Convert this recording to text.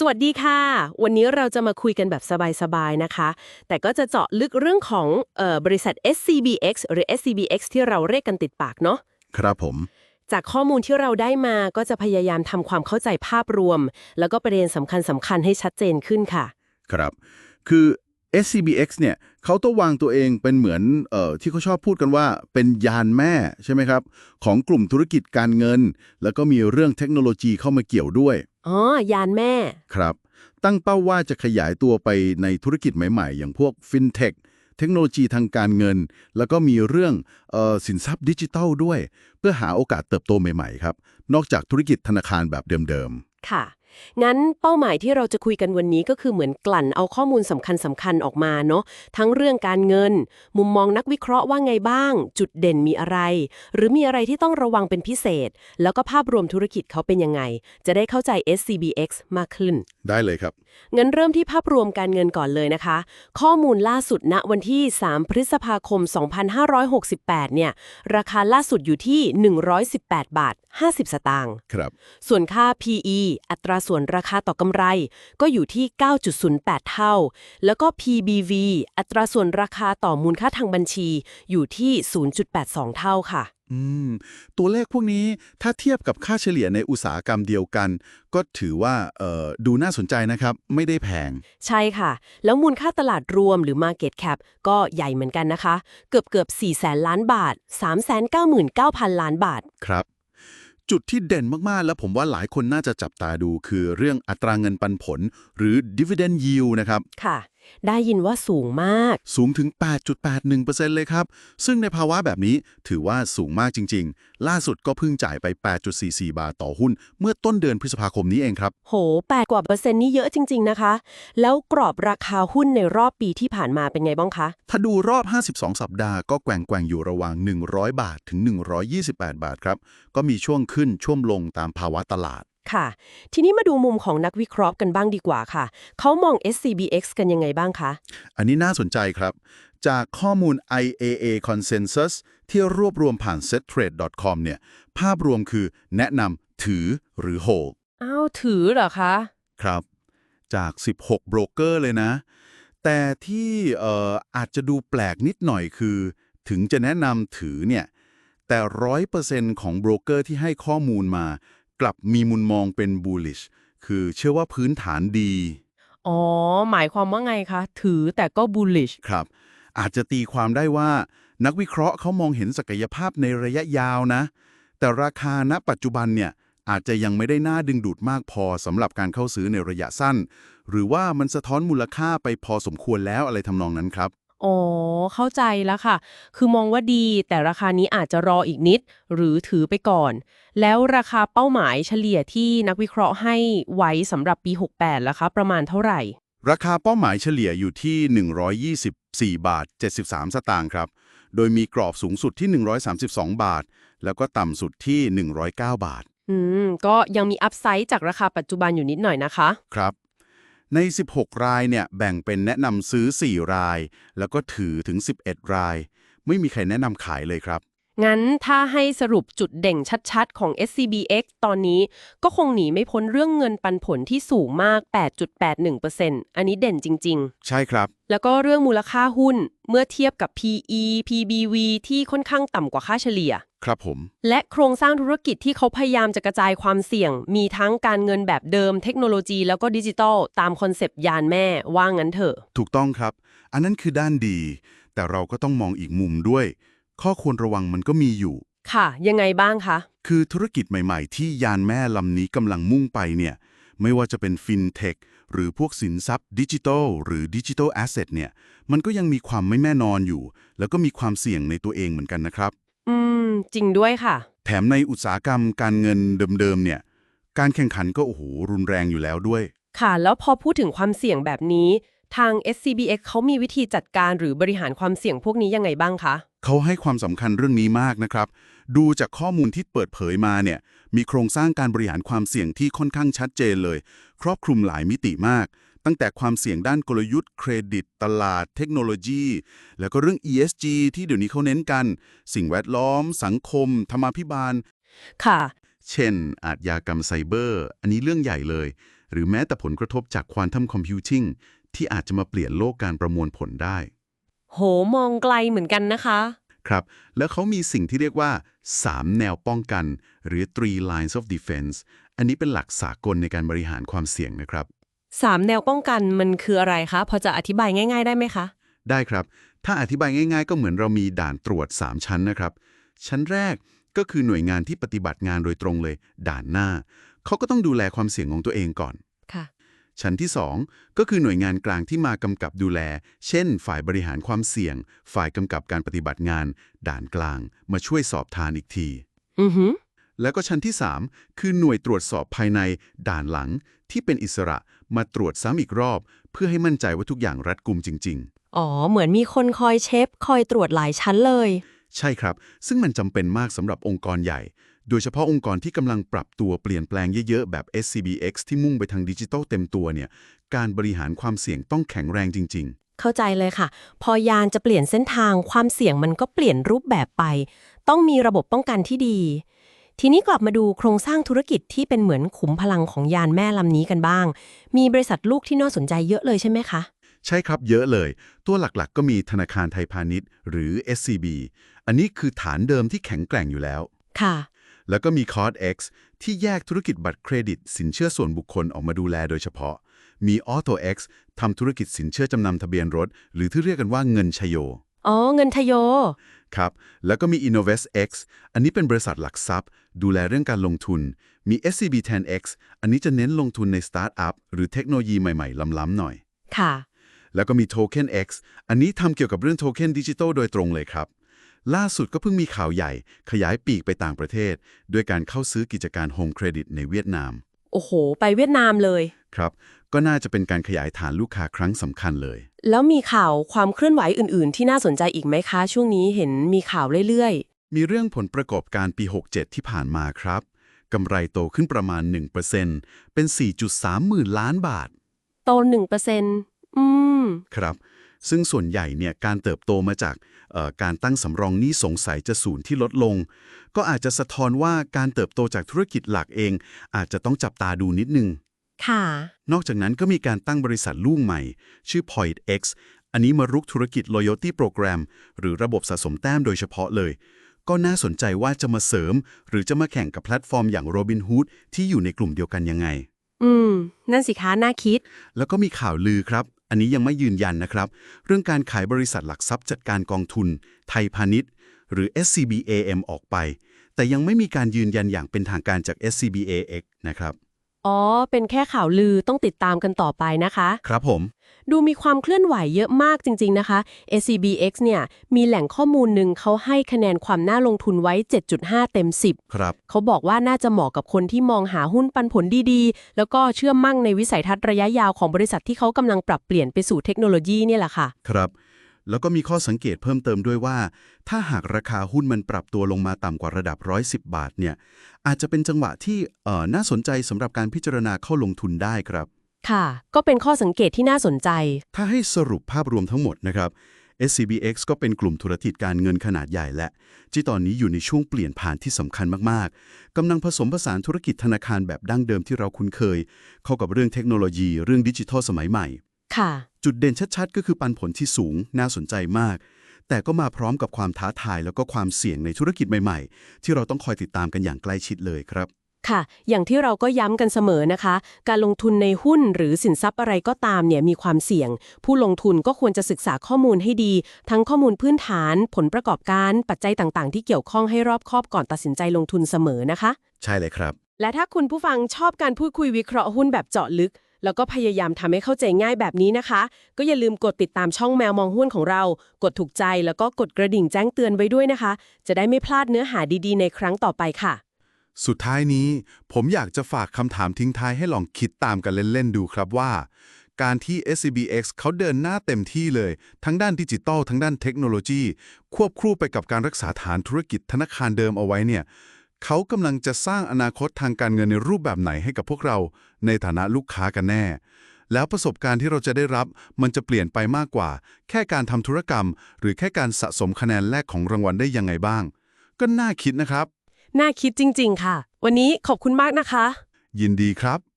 สวัสดีค่ะ วันนี้เราจะมาคุยกันแบบสบายๆนะคะ แต่ก็จะเจาะลึกเรื่องของเออบริษัท SCBX หรือ SCBX ที่เราเรียกกันติดปากเนาะครับผม จากข้อมูลที่เราได้มาก็จะพยายามทำความเข้าใจภาพรวม แล้วก็ประเด็นสำคัญสำคัญๆให้ชัดเจนขึ้นค่ะ ครับ คือ SCBX เนี่ยเขาต้องวางตัวเองเป็นเหมือนเอ่อที่เขาชอบพูดกันว่าเป็นยานแม่ใช่ไหมครับ ของกลุ่มธุรกิจการเงิน แล้วก็มีเรื่องเทคโนโลยีเข้ามาเกี่ยวด้วย อ๋อยานแม่ ครับ ตั้งเป้าว่าจะขยายตัวไปในธุรกิจใหม่ๆ อย่างพวกฟินเทคเทคโนโลยีทางการเงิน แล้วก็มีเรื่องเออสินทรัพย์ดิจิทัลด้วย เพื่อหาโอกาสเติบโตใหม่ๆ ครับ นอกจากธุรกิจธนาคารแบบเดิมค่ะ งั้นเป้าหมายที่เราจะคุยกันวันนี้ก็คือเหมือนกลั่นเอาข้อมูลสำคัญสำคัญๆออกมาเนาะทั้งเรื่องการเงิน มุมมองนักวิเคราะห์ว่าไงบ้าง จุดเด่นมีอะไร หรือมีอะไรที่ต้องระวังเป็นพิเศษ แล้วก็ภาพรวมธุรกิจเขาเป็นยังไง จะได้เข้าใจ SCBX มากขึ้นๆได้เลยครับงั้นเริ่มที่ภาพรวมการเงินก่อนเลยนะคะ ข้อมูลล่าสุดณวันที่ 3 พฤษภาคม 2568 เนี่ย ราคาล่าสุดอยู่ที่ 118 บาท 50 สตางค์ครับ ส่วนค่า PE อัตราส่วนราคาต่อกำไร ก็อยู่ที่ 9.08 เท่า แล้วก็ PBV อัตราส่วนราคาต่อมูลค่าทางบัญชีอยู่ที่ 0.82 เท่าค่ะ อืม ตัวเลขพวกนี้ถ้าเทียบกับค่าเฉลี่ยในอุตสาหกรรมเดียวกัน ก็ถือว่าเอ่อดูน่าสนใจนะครับ ไม่ได้แพง ใช่ค่ะ แล้วมูลค่าตลาดรวมหรือ Market Cap ก็ใหญ่เหมือนกันนะคะ เกือบเกือบ4แสนล้านบาท 399,000 ล้านบาท ครับ จุดที่เด่นมากๆ แล้วผมว่าหลายคนน่าจะจับตาดูคือเรื่องอัตราเงินปันผล หรือ dividend yield นะครับ ค่ะ ได้ยินว่าสูงมาก สูงถึง 8.81%เลยครับ ซึ่งในภาวะแบบนี้ถือว่าสูงมากจริง ๆ ล่าสุดก็เพิ่งจ่ายไป 8.44 บาทต่อหุ้น เมื่อต้นเดือนพฤษภาคมนี้เองครับ โห 8 กว่าเปอร์เซ็นต์นี่เยอะจริง ๆ นะคะ แล้วกรอบราคาหุ้นในรอบปีที่ผ่านมาเป็นไงบ้างคะ ถ้าดูรอบ 52 สัปดาห์ก็แกว่งแกว่งๆอยู่ระหว่าง 100 บาทถึง 128 บาทครับ ก็มีช่วงขึ้นช่วงลงตามภาวะตลาด ค่ะ ทีนี้มาดูมุมของนักวิเคราะห์กันบ้างดีกว่าค่ะ เขามอง SCBX กันยังไงบ้างคะ อันนี้น่าสนใจครับ จากข้อมูล IAA Consensus ที่รวบรวมผ่าน settrade.com เนี่ย ภาพรวมคือแนะนำถือหรือ hold อ้าวถือเหรอคะ ครับ จาก 16 โบรกเกอร์เลยนะ แต่ที่เอ่ออาจจะดูแปลกนิดหน่อยคือ ถึงจะแนะนำถือเนี่ยแต่ร้อยเปอร์เซ็นต์ของโบรกเกอร์ที่ให้ข้อมูลมา กลับมีมุมมองเป็น bullish คือเชื่อว่าพื้นฐานดี อ๋อ หมายความว่าไงคะ ถือแต่ก็ bullish ครับ อาจจะตีความได้ว่า นักวิเคราะห์เขามองเห็นศักยภาพในระยะยาวนะ แต่ราคาณปัจจุบันเนี่ยอาจจะยังไม่ได้น่าดึงดูดมากพอสำหรับการเข้าซื้อในระยะสั้น หรือว่ามันสะท้อนมูลค่าไปพอสมควรแล้วอะไรทำนองนั้นครับ อ๋อ เข้าใจแล้วค่ะ คือมองว่าดีแต่ราคานี้อาจจะรออีกนิด หรือถือไปก่อน แล้วราคาเป้าหมายเฉลี่ยที่นักวิเคราะห์ให้ไว้สำหรับปี 68ล่ะคะ ประมาณเท่าไหร่ ราคาเป้าหมายเฉลี่ยอยู่ที่ 124 บาท 73 สตางค์ครับ โดยมีกรอบสูงสุดที่ 132 บาท แล้วก็ต่ำสุดที่ 109 บาท อืม ก็ยังมีอัพไซด์จากราคาปัจจุบันอยู่นิดหน่อยนะคะ ครับ ใน 16 รายเนี่ยแบ่งเป็นแนะนำซื้อ 4 ราย แล้วก็ถือถึง 11 ราย ไม่มีใครแนะนำขายเลยครับ งั้นถ้าให้สรุปจุดเด่งชัดๆ ของ SCBX ตอนนี้ก็คงหนีไม่พ้นเรื่องเงินปันผลที่สูงมาก 8.81%อันนี้เด่นจริงใช่ครับๆแล้วก็เรื่องมูลค่าหุ้นเมื่อเทียบกับ PE PBV ที่ค่อนข้างต่ำกว่าค่าเฉลี่ย ครับผม และโครงสร้างธุรกิจที่เขาพยายามจะกระจายความเสี่ยง มีทั้งการเงินแบบเดิมเทคโนโลยีแล้วก็ดิจิทัลตามคอนเซปต์ยานแม่ว่างั้นเถอะ ถูกต้องครับ อันนั้นคือด้านดี แต่เราก็ต้องมองอีกมุมด้วย ข้อควรระวังมันก็มีอยู่ ค่ะ ยังไงบ้างคะ คือธุรกิจใหม่ๆ ที่ยานแม่ลำนี้กำลังมุ่งไปเนี่ย ไม่ว่าจะเป็นฟินเทคหรือพวกสินทรัพย์ดิจิทัลหรือดิจิทัลแอสเซทเนี่ย มันก็ยังมีความไม่แน่นอนอยู่ แล้วก็มีความเสี่ยงในตัวเองเหมือนกันนะครับ อืม จริงด้วยค่ะ แถมในอุตสาหกรรมการเงินเดิมๆเนี่ย การแข่งขันก็โอ้โหรุนแรงอยู่แล้วด้วย ค่ะ แล้วพอพูดถึงความเสี่ยงแบบนี้ ทาง SCBX เขามีวิธีจัดการหรือบริหารความเสี่ยงพวกนี้ยังไงบ้างคะ เขาให้ความสำคัญเรื่องนี้มากนะครับ ดูจากข้อมูลที่เปิดเผยมาเนี่ย มีโครงสร้างการบริหารความเสี่ยงที่ค่อนข้างชัดเจนเลย ครอบคลุมหลายมิติมาก ตั้งแต่ความเสี่ยงด้านกลยุทธ์เครดิต ตลาด เทคโนโลยี แล้วก็เรื่อง ESG ที่เดี๋ยวนี้เขาเน้นกัน สิ่งแวดล้อม สังคม ธรรมาภิบาล ค่ะ เช่น อาชญากรรมไซเบอร์ อันนี้เรื่องใหญ่เลย หรือแม้แต่ผลกระทบจากควอนตัมคอมพิวติ้งที่อาจจะมาเปลี่ยนโลกการประมวลผลได้ โหมองไกลเหมือนกันนะคะ ครับ แล้วเขามีสิ่งที่เรียกว่า 3 แนวป้องกัน หรือ three lines of defense อันนี้เป็นหลักสากลในการบริหารความเสี่ยงนะครับสามแนวป้องกันมันคืออะไรคะ พอจะอธิบายง่าย ๆ ได้ไหมคะ ได้ครับ ถ้าอธิบายง่าย ๆ ก็เหมือนเรามีด่านตรวจ 3 ชั้นนะครับ ชั้นแรกก็คือหน่วยงานที่ปฏิบัติงานโดยตรงเลย ด่านหน้า เขาก็ต้องดูแลความเสี่ยงของตัวเองก่อนค่ะ ชั้นที่ 2 ก็คือหน่วยงานกลางที่มากำกับดูแล เช่น ฝ่ายบริหารความเสี่ยง ฝ่ายกำกับการปฏิบัติงาน ด่านกลาง มาช่วยสอบทานอีกทีอือหือแล้วก็ชั้นที่ 3 คือหน่วยตรวจสอบภายในด่านหลังที่เป็นอิสระมาตรวจซ้ำอีกรอบ เพื่อให้มั่นใจว่าทุกอย่างรัดกุมจริงอ๋อ เหมือนมีคนคอยเช็คคอยตรวจหลายชั้นเลยๆใช่ครับ ซึ่งมันจำเป็นมากสำหรับองค์กรใหญ่ โดยเฉพาะองค์กรที่กำลังปรับตัวเปลี่ยนแปลงเยอะๆ แบบ SCBX ที่มุ่งไปทางดิจิทัลเต็มตัวเนี่ย การบริหารความเสี่ยงต้องแข็งแรงจริงเข้าใจเลยค่ะ พอยานจะเปลี่ยนเส้นทางความเสี่ยงมันก็เปลี่ยนรูปแบบไป ต้องมีระบบป้องกันที่ดี ทีนี้กลับมาดูโครงสร้างธุรกิจที่เป็นเหมือนขุมพลังของยานแม่ลำนี้กันบ้าง มีบริษัทลูกที่น่าสนใจเยอะเลยใช่ไหมคะๆใช่ครับเยอะเลย ตัวหลักๆ ก็มีธนาคารไทยพาณิชย์ หรือ SCB อันนี้คือฐานเดิมที่แข็งแกร่งอยู่แล้ว ค่ะ แล้วก็มี c o r d X ที่แยกธุรกิจบัตรเครดิต สินเชื่อส่วนบุคคลออกมาดูแลโดยเฉพาะ มี Auto X ทำธุรกิจสินเชื่อจำนำทะเบียนรถ หรือที่เรียกกันว่าเงินชโย อ๋อ เงินทโย ครับ แล้วก็มี Innovest X อันนี้เป็นบริษัทหลักทรัพย์ ดูแลเรื่องการลงทุน มี SCB 10X อันนี้จะเน้นลงทุนในสตาร์ทอัพหรือเทคโนโลยีใหม่ๆล้ำๆหน่อย ค่ะ แล้วก็มี Token X อันนี้ทำเกี่ยวกับเรื่องโทเค็นดิจิทัลโดยตรงเลยครับ ล่าสุดก็เพิ่งมีข่าวใหญ่ขยายปีกไปต่างประเทศ ด้วยการเข้าซื้อกิจการโฮมเครดิตในเวียดนาม โอ้โห ไปเวียดนามเลย ครับ ก็น่าจะเป็นการขยายฐานลูกค้าครั้งสำคัญเลย แล้วมีข่าวความเคลื่อนไหวอื่น ๆ ที่น่าสนใจอีกไหมคะ ช่วงนี้เห็นมีข่าวเรื่อยมีเรื่องผลประกอบการปี 67 ที่ผ่านมาครับกำไรโตขึ้นประมาณ 1%เป็น 4.3หมื่นล้านบาทๆโตหนึ่งเปอร์เซ็นต์อืม ครับ ซึ่งส่วนใหญ่เนี่ยการเติบโตมาจากเอ่อการตั้งสำรองหนี้สงสัยจะศูนย์ที่ลดลง ก็อาจจะสะท้อนว่าการเติบโตจากธุรกิจหลักเอง อาจจะต้องจับตาดูนิดนึง ค่ะ นอกจากนั้นก็มีการตั้งบริษัทลูกใหม่ ชื่อ Point X อันนี้มารุกธุรกิจ Loyalty Program หรือระบบสะสมแต้มโดยเฉพาะเลย ก็น่าสนใจว่าจะมาเสริม หรือจะมาแข่งกับแพลตฟอร์มอย่าง Robinhood ที่อยู่ในกลุ่มเดียวกันยังไง อืม นั่นสิคะน่าคิด แล้วก็มีข่าวลือครับ อันนี้ยังไม่ยืนยันนะครับ เรื่องการขายบริษัทหลักทรัพย์จัดการกองทุน ไทยพาณิชย์ หรือ SCBAM ออกไป แต่ยังไม่มีการยืนยันอย่างเป็นทางการจาก SCBAX นะครับ อ๋อ เป็นแค่ข่าวลือต้องติดตามกันต่อไปนะคะ ครับผม ดูมีความเคลื่อนไหวเยอะมากจริง ๆ นะคะ SCBX เนี่ยมีแหล่งข้อมูลหนึ่งเขาให้คะแนนความน่าลงทุนไว้ 7.5 เต็ม 10 ครับ เขาบอกว่าน่าจะเหมาะกับคนที่มองหาหุ้นปันผลดีๆ แล้วก็เชื่อมั่งในวิสัยทัศน์ระยะยาวของบริษัทที่เขากำลังปรับเปลี่ยนไปสู่เทคโนโลยีเนี่ยแหละค่ะ ครับ แล้วก็มีข้อสังเกตเพิ่มเติมด้วยว่า ถ้าหากราคาหุ้นมันปรับตัวลงมาต่ำกว่าระดับ 110 บาทเนี่ยอาจจะเป็นจังหวะที่เอ่อน่าสนใจสำหรับการพิจารณาเข้าลงทุนได้ครับ ค่ะ ก็เป็นข้อสังเกตที่น่าสนใจ ถ้าให้สรุปภาพรวมทั้งหมดนะครับ SCBX ก็เป็นกลุ่มธุรกิจการเงินขนาดใหญ่และที่ตอนนี้อยู่ในช่วงเปลี่ยนผ่านที่สำคัญมาก ๆกำลังผสมผสานธุรกิจธนาคารแบบดั้งเดิมที่เราคุ้นเคย เข้ากับเรื่องเทคโนโลยี เรื่องดิจิทัลสมัยใหม่ ค่ะ จุดเด่นชัดๆ ก็คือปันผลที่สูงน่าสนใจมาก แต่ก็มาพร้อมกับความท้าทายแล้วก็ความเสี่ยงในธุรกิจใหม่ๆ ที่เราต้องคอยติดตามกันอย่างใกล้ชิดเลยครับ ค่ะ อย่างที่เราก็ย้ำกันเสมอนะคะ การลงทุนในหุ้นหรือสินทรัพย์อะไรก็ตามเนี่ยมีความเสี่ยง ผู้ลงทุนก็ควรจะศึกษาข้อมูลให้ดี ทั้งข้อมูลพื้นฐาน ผลประกอบการปัจจัยต่างๆ ที่เกี่ยวข้องให้รอบคอบก่อนตัดสินใจลงทุนเสมอนะคะ ใช่เลยครับ และถ้าคุณผู้ฟังชอบการพูดคุยวิเคราะห์หุ้นแบบเจาะลึก แล้วก็พยายามทำให้เข้าใจง่ายแบบนี้นะคะ ก็อย่าลืมกดติดตามช่องแมวมองหุ้นของเรา กดถูกใจแล้วก็กดกระดิ่งแจ้งเตือนไว้ด้วยนะคะ จะได้ไม่พลาดเนื้อหาดีๆ ในครั้งต่อไปค่ะ สุดท้ายนี้ ผมอยากจะฝากคำถามทิ้งท้ายให้ลองคิดตามกันเล่น ๆ ดูครับว่า การที่ SCBX เขาเดินหน้าเต็มที่เลย ทั้งด้านดิจิตอลทั้งด้านเทคโนโลยี ควบคู่ไปกับการรักษาฐานธุรกิจธนาคารเดิมเอาไว้เนี่ย เขากำลังจะสร้างอนาคตทางการเงินในรูปแบบไหนให้กับพวกเราในฐานะลูกค้ากันแน่ แล้วประสบการณ์ที่เราจะได้รับมันจะเปลี่ยนไปมากกว่า แค่การทำธุรกรรม หรือแค่การสะสมคะแนนแรกของรางวัลได้ยังไงบ้าง ก็น่าคิดนะครับ น่าคิดจริง ๆ ค่ะ วันนี้ขอบคุณมากนะคะ ยินดีครับ